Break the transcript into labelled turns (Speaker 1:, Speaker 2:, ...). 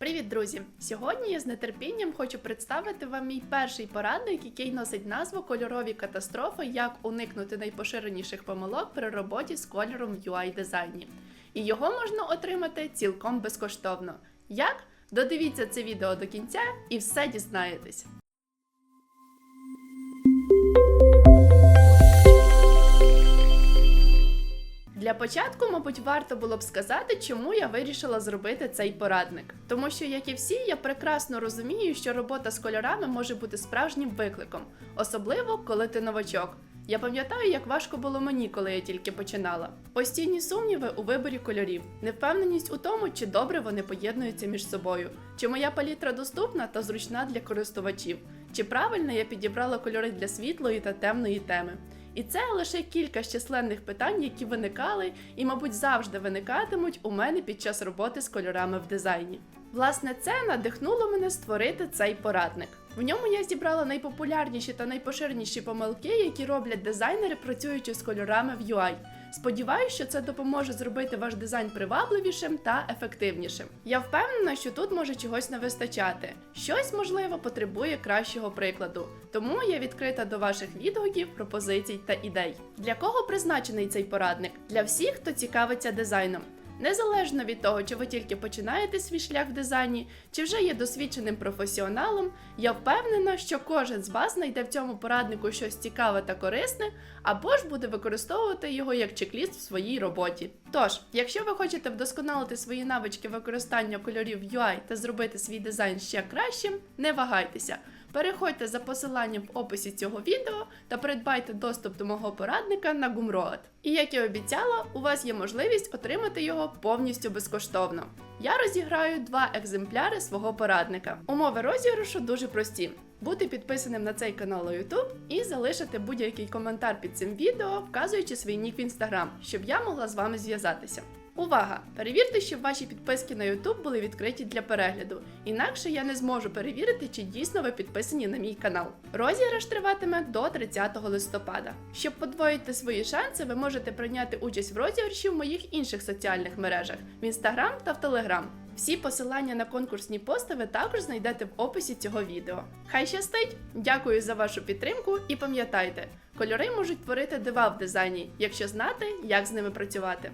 Speaker 1: Привіт, друзі! Сьогодні я з нетерпінням хочу представити вам мій перший порадник, який носить назву Кольорові катастрофи, як уникнути найпоширеніших помилок при роботі з кольором в UI дизайні. І його можна отримати цілком безкоштовно. Як? Додивіться це відео до кінця і все дізнаєтесь. Для початку, мабуть, варто було б сказати, чому я вирішила зробити цей порадник. Тому що, як і всі, я прекрасно розумію, що робота з кольорами може бути справжнім викликом, особливо коли ти новачок. Я пам'ятаю, як важко було мені, коли я тільки починала. Постійні сумніви у виборі кольорів, невпевненість у тому, чи добре вони поєднуються між собою, чи моя палітра доступна та зручна для користувачів, чи правильно я підібрала кольори для світлої та темної теми. І це лише кілька з численних питань, які виникали і, мабуть, завжди виникатимуть у мене під час роботи з кольорами в дизайні. Власне, це надихнуло мене створити цей порадник. В ньому я зібрала найпопулярніші та найпоширеніші помилки, які роблять дизайнери, працюючи з кольорами в UI. Сподіваюсь, що це допоможе зробити ваш дизайн привабливішим та ефективнішим. Я впевнена, що тут може чогось не вистачати. Щось, можливо, потребує кращого прикладу. Тому я відкрита до ваших відгуків, пропозицій та ідей. Для кого призначений цей порадник? Для всіх, хто цікавиться дизайном. Незалежно від того, чи ви тільки починаєте свій шлях в дизайні, чи вже є досвідченим професіоналом, я впевнена, що кожен з вас знайде в цьому пораднику щось цікаве та корисне, або ж буде використовувати його як чек-ліст в своїй роботі. Тож, якщо ви хочете вдосконалити свої навички використання кольорів UI та зробити свій дизайн ще кращим, не вагайтеся. Переходьте за посиланням в описі цього відео та придбайте доступ до мого порадника на Gumroad. І як і обіцяла, у вас є можливість отримати його повністю безкоштовно. Я розіграю два екземпляри свого порадника. Умови розіграшу дуже прості: бути підписаним на цей канал у YouTube і залишити будь-який коментар під цим відео, вказуючи свій нік в Instagram, щоб я могла з вами зв'язатися. Увага! Перевірте, щоб ваші підписки на YouTube були відкриті для перегляду, інакше я не зможу перевірити, чи дійсно ви підписані на мій канал. Розіграш триватиме до 30 листопада. Щоб подвоїти свої шанси, ви можете прийняти участь в розіграші в моїх інших соціальних мережах в Instagram та в Telegram. Всі посилання на конкурсні пости ви також знайдете в описі цього відео. Хай щастить! Дякую за вашу підтримку і пам'ятайте, кольори можуть творити дива в дизайні, якщо знати, як з ними працювати.